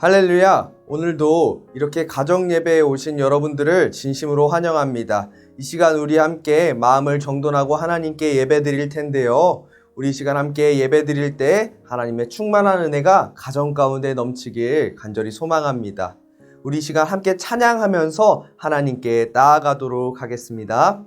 할렐루야! 오늘도 이렇게 가정예배에 오신 여러분들을 진심으로 환영합니다. 이 시간 우리 함께 마음을 정돈하고 하나님께 예배 드릴 텐데요. 우리 시간 함께 예배 드릴 때 하나님의 충만한 은혜가 가정 가운데 넘치길 간절히 소망합니다. 우리 시간 함께 찬양하면서 하나님께 나아가도록 하겠습니다.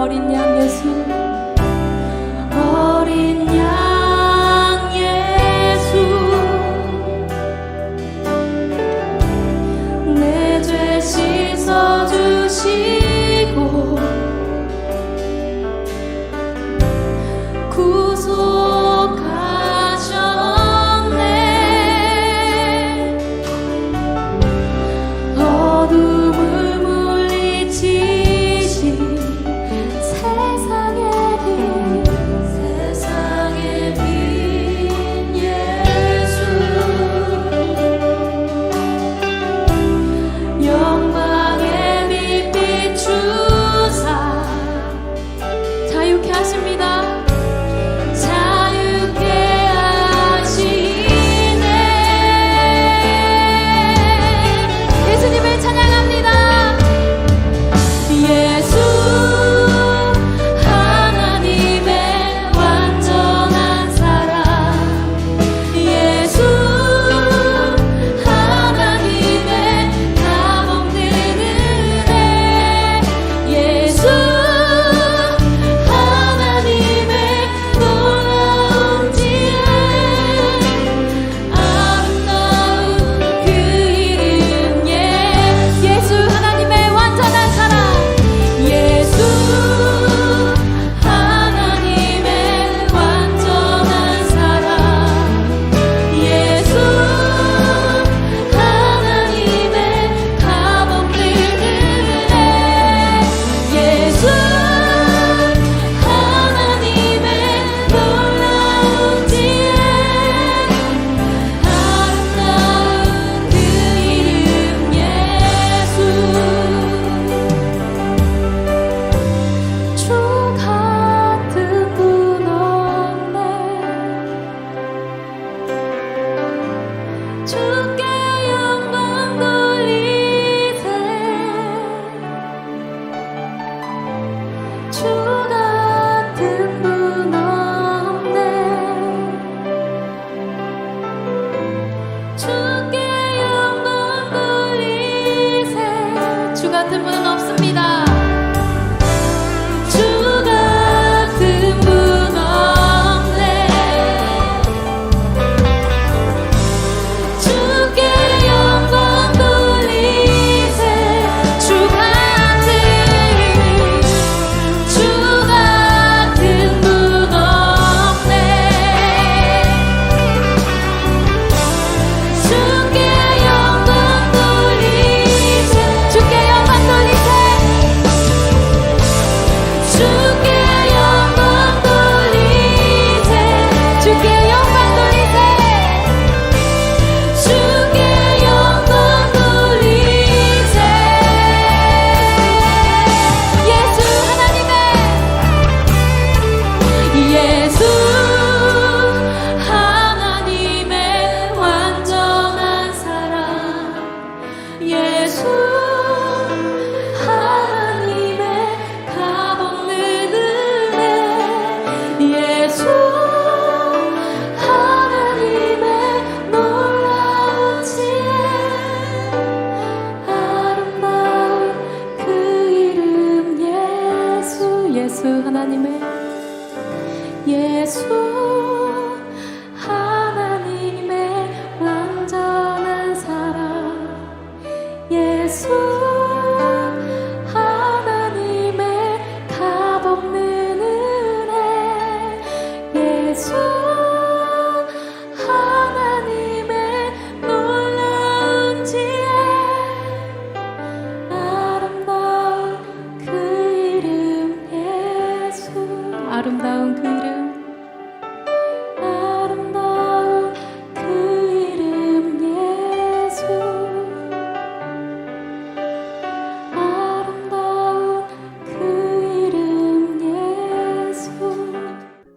어린 양 예수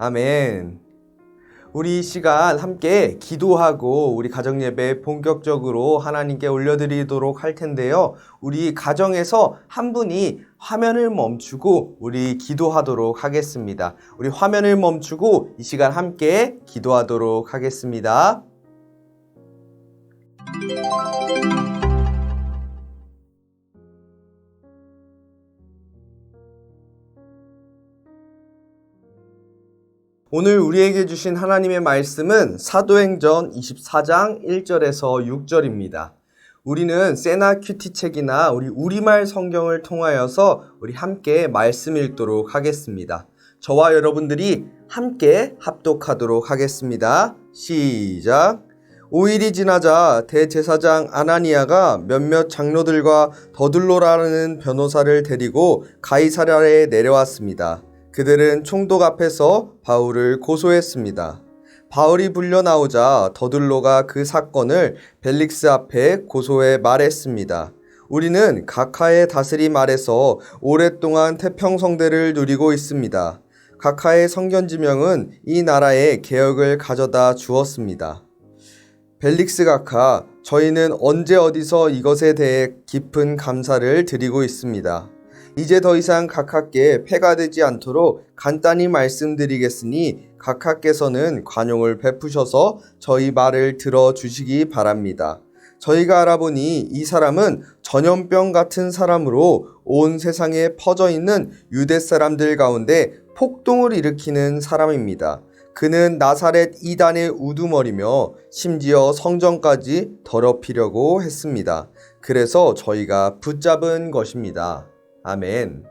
아멘. 우리 이 시간 함께 기도하고 우리 가정 예배 본격적으로 하나님께 올려드리도록 할 텐데요. 우리 가정에서 한 분이 화면을 멈추고 우리 기도하도록 하겠습니다. 우리 화면을 멈추고 이 시간 함께 기도하도록 하겠습니다. 오늘 우리에게 주신 하나님의 말씀은 사도행전 24장 1절에서 6절입니다. 우리는 세나 큐티 책이나 우리 우리말 성경을 통하여서 우리 함께 말씀 읽도록 하겠습니다. 저와 여러분들이 함께 합독하도록 하겠습니다. 시작. 5일이 지나자 대제사장 아나니아가 몇몇 장로들과 더들로라는 변호사를 데리고 가이사랴에 내려왔습니다. 그들은 총독 앞에서 바울을 고소했습니다. 바울이 불려 나오자 더들로가 그 사건을 벨릭스 앞에 고소해 말했습니다. 우리는 각하의 다스림 아래서 오랫동안 태평성대를 누리고 있습니다. 각하의 성견지명은 이 나라에 개혁을 가져다 주었습니다. 벨릭스 각하, 저희는 언제 어디서 이것에 대해 깊은 감사를 드리고 있습니다. 이제 더 이상 각하께 폐가 되지 않도록 간단히 말씀드리겠으니 각하께서는 관용을 베푸셔서 저희 말을 들어주시기 바랍니다. 저희가 알아보니 이 사람은 전염병 같은 사람으로 온 세상에 퍼져 있는 유대 사람들 가운데 폭동을 일으키는 사람입니다. 그는 나사렛 이단의 우두머리며 심지어 성전까지 더럽히려고 했습니다. 그래서 저희가 붙잡은 것입니다. 아멘.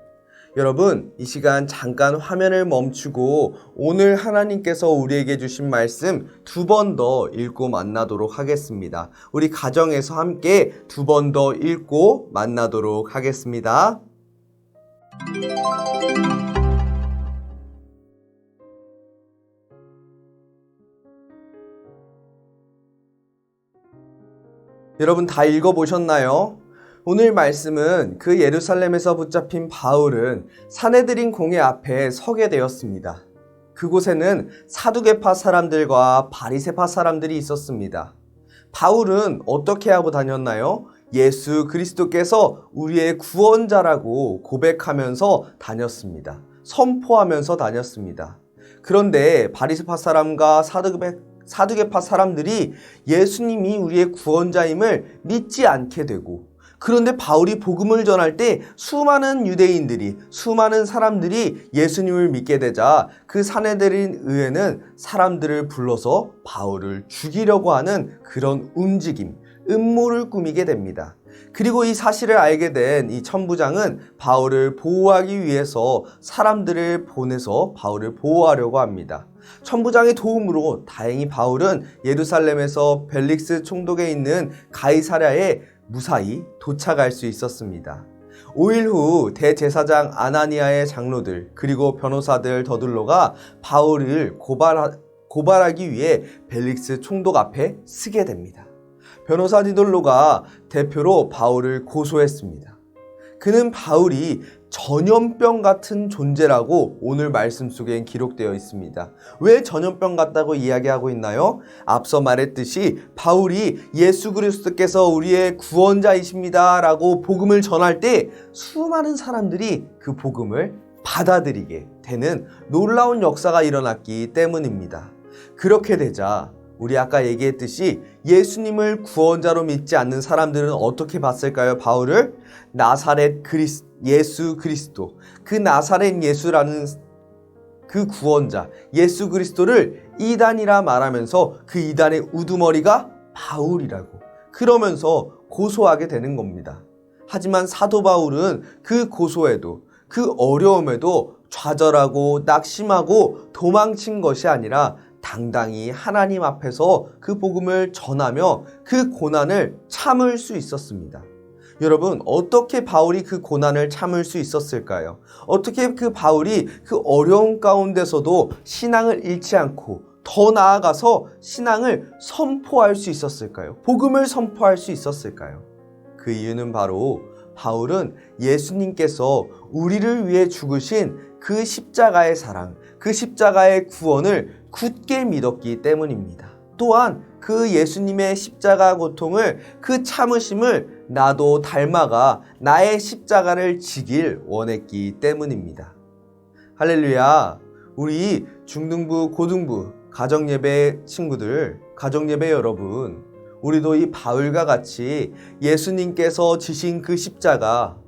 여러분, 이 시간 잠깐 화면을 멈추고 오늘 하나님께서 우리에게 주신 말씀 두 번 더 읽고 만나도록 하겠습니다. 우리 가정에서 함께 두 번 더 읽고 만나도록 하겠습니다. 여러분 다 읽어보셨나요? 오늘 말씀은 그 예루살렘에서 붙잡힌 바울은 사내들인 공회 앞에 서게 되었습니다. 그곳에는 사두개파 사람들과 바리세파 사람들이 있었습니다. 바울은 어떻게 하고 다녔나요? 예수 그리스도께서 우리의 구원자라고 고백하면서 다녔습니다. 선포하면서 다녔습니다. 그런데 바리세파 사람과 사두개, 사두개파 사람들이 예수님이 우리의 구원자임을 믿지 않게 되고 그런데 바울이 복음을 전할 때 수많은 유대인들이 수많은 사람들이 예수님을 믿게 되자 그 사내들인 의회는 사람들을 불러서 바울을 죽이려고 하는 그런 움직임, 음모를 꾸미게 됩니다. 그리고 이 사실을 알게 된 이 천부장은 바울을 보호하기 위해서 사람들을 보내서 바울을 보호하려고 합니다. 천부장의 도움으로 다행히 바울은 예루살렘에서 벨릭스 총독에 있는 가이사랴에 무사히 도착할 수 있었습니다. 5일 후 대제사장 아나니아의 장로들 그리고 변호사들 더들로가 바울을 고발하, 고발하기 위해 벨릭스 총독 앞에 쓰게 됩니다. 변호사 디돌로가 대표로 바울을 고소했습니다. 그는 바울이 전염병 같은 존재라고 오늘 말씀 속엔 기록되어 있습니다. 왜 전염병 같다고 이야기하고 있나요? 앞서 말했듯이 바울이 예수 그리스도께서 우리의 구원자이십니다라고 복음을 전할 때 수많은 사람들이 그 복음을 받아들이게 되는 놀라운 역사가 일어났기 때문입니다. 그렇게 되자 우리 아까 얘기했듯이 예수님을 구원자로 믿지 않는 사람들은 어떻게 봤을까요? 바울을 나사렛 그리스 예수 그리스도 그 나사렛 예수라는 그 구원자 예수 그리스도를 이단이라 말하면서 그 이단의 우두머리가 바울이라고 그러면서 고소하게 되는 겁니다. 하지만 사도 바울은 그 고소에도 그 어려움에도 좌절하고 낙심하고 도망친 것이 아니라 당당히 하나님 앞에서 그 복음을 전하며 그 고난을 참을 수 있었습니다. 여러분, 어떻게 바울이 그 고난을 참을 수 있었을까요? 어떻게 그 바울이 그 어려운 가운데서도 신앙을 잃지 않고 더 나아가서 신앙을 선포할 수 있었을까요? 복음을 선포할 수 있었을까요? 그 이유는 바로 바울은 예수님께서 우리를 위해 죽으신 그 십자가의 사랑, 그 십자가의 구원을 굳게 믿었기 때문입니다. 또한 그 예수님의 십자가 고통을 그 참으심을 나도 닮아가 나의 십자가를 지길 원했기 때문입니다. 할렐루야. 우리 중등부, 고등부, 가정예배 친구들, 가정예배 여러분, 우리도 이 바울과 같이 예수님께서 지신 그 십자가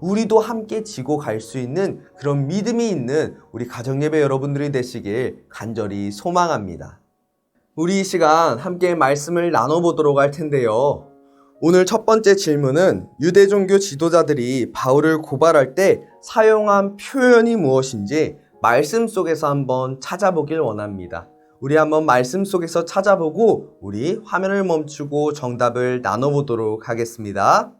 우리도 함께 지고 갈 수 있는 그런 믿음이 있는 우리 가정예배 여러분들이 되시길 간절히 소망합니다. 우리 이 시간 함께 말씀을 나눠보도록 할 텐데요. 오늘 첫 번째 질문은 유대 종교 지도자들이 바울을 고발할 때 사용한 표현이 무엇인지 말씀 속에서 한번 찾아보길 원합니다. 우리 한번 말씀 속에서 찾아보고 우리 화면을 멈추고 정답을 나눠보도록 하겠습니다.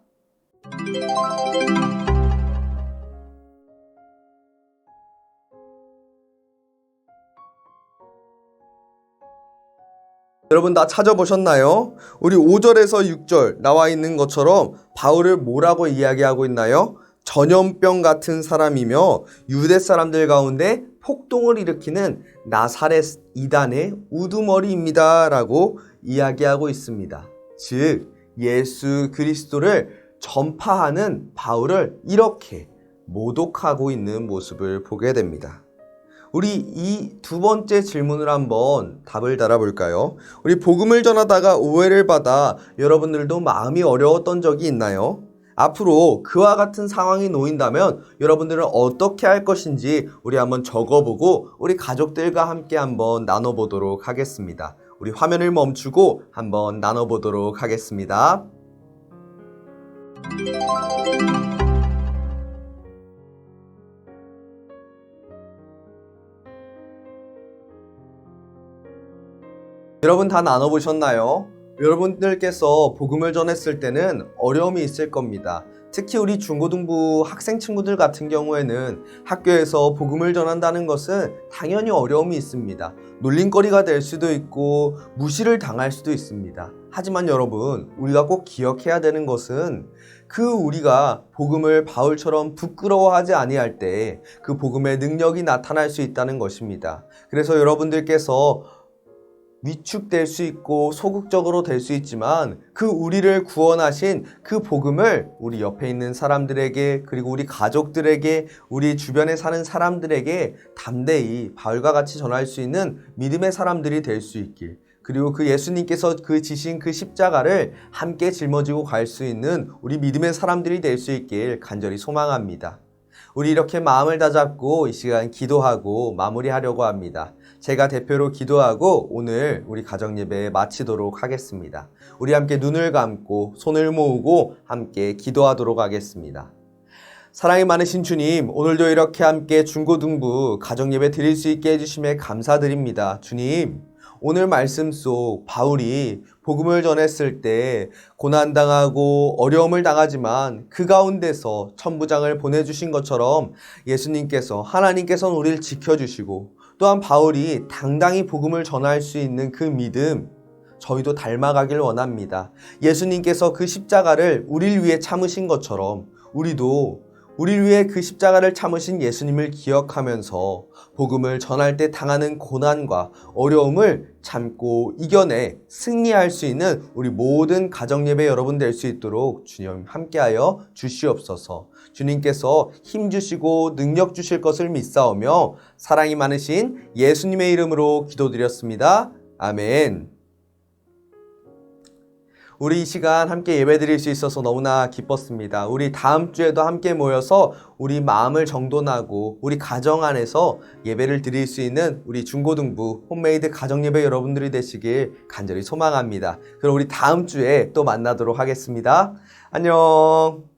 여러분 다 찾아보셨나요? 우리 5절에서 6절 나와 있는 것처럼 바울을 뭐라고 이야기하고 있나요? 전염병 같은 사람이며 유대 사람들 가운데 폭동을 일으키는 나사렛 이단의 우두머리입니다. 라고 이야기하고 있습니다. 즉, 예수 그리스도를 전파하는 바울을 이렇게 모독하고 있는 모습을 보게 됩니다. 우리 이 두 번째 질문을 한번 답을 달아볼까요? 우리 복음을 전하다가 오해를 받아 여러분들도 마음이 어려웠던 적이 있나요? 앞으로 그와 같은 상황이 놓인다면 여러분들은 어떻게 할 것인지 우리 한번 적어보고 우리 가족들과 함께 한번 나눠보도록 하겠습니다. 우리 화면을 멈추고 한번 나눠보도록 하겠습니다. 여러분 다 나눠보셨나요? 여러분들께서 복음을 전했을 때는 어려움이 있을 겁니다. 특히 우리 중고등부 학생 친구들 같은 경우에는 학교에서 복음을 전한다는 것은 당연히 어려움이 있습니다. 놀림거리가 될 수도 있고 무시를 당할 수도 있습니다. 하지만 여러분, 우리가 꼭 기억해야 되는 것은 그 우리가 복음을 바울처럼 부끄러워하지 아니할 때 그 복음의 능력이 나타날 수 있다는 것입니다. 그래서 여러분들께서 위축될 수 있고 소극적으로 될 수 있지만 그 우리를 구원하신 그 복음을 우리 옆에 있는 사람들에게 그리고 우리 가족들에게 우리 주변에 사는 사람들에게 담대히 바울과 같이 전할 수 있는 믿음의 사람들이 될 수 있길 그리고 그 예수님께서 그 지신 그 십자가를 함께 짊어지고 갈 수 있는 우리 믿음의 사람들이 될 수 있길 간절히 소망합니다. 우리 이렇게 마음을 다잡고 이 시간 기도하고 마무리하려고 합니다. 제가 대표로 기도하고 오늘 우리 가정 예배 마치도록 하겠습니다. 우리 함께 눈을 감고 손을 모으고 함께 기도하도록 하겠습니다. 사랑이 많으신 주님, 오늘도 이렇게 함께 중고등부 가정 예배 드릴 수 있게 해주심에 감사드립니다. 주님, 오늘 말씀 속 바울이 복음을 전했을 때 고난당하고 어려움을 당하지만 그 가운데서 천부장을 보내주신 것처럼 예수님께서 하나님께서는 우리를 지켜주시고 또한 바울이 당당히 복음을 전할 수 있는 그 믿음 저희도 닮아가길 원합니다. 예수님께서 그 십자가를 우리를 위해 참으신 것처럼 우리도 우리를 위해 그 십자가를 참으신 예수님을 기억하면서 복음을 전할 때 당하는 고난과 어려움을 참고 이겨내 승리할 수 있는 우리 모든 가정예배 여러분 될 수 있도록 주님 함께하여 주시옵소서. 주님께서 힘 주시고 능력 주실 것을 믿사오며 사랑이 많으신 예수님의 이름으로 기도드렸습니다. 아멘. 우리 이 시간 함께 예배 드릴 수 있어서 너무나 기뻤습니다. 우리 다음 주에도 함께 모여서 우리 마음을 정돈하고 우리 가정 안에서 예배를 드릴 수 있는 우리 중고등부 홈메이드 가정 예배 여러분들이 되시길 간절히 소망합니다. 그럼 우리 다음 주에 또 만나도록 하겠습니다. 안녕.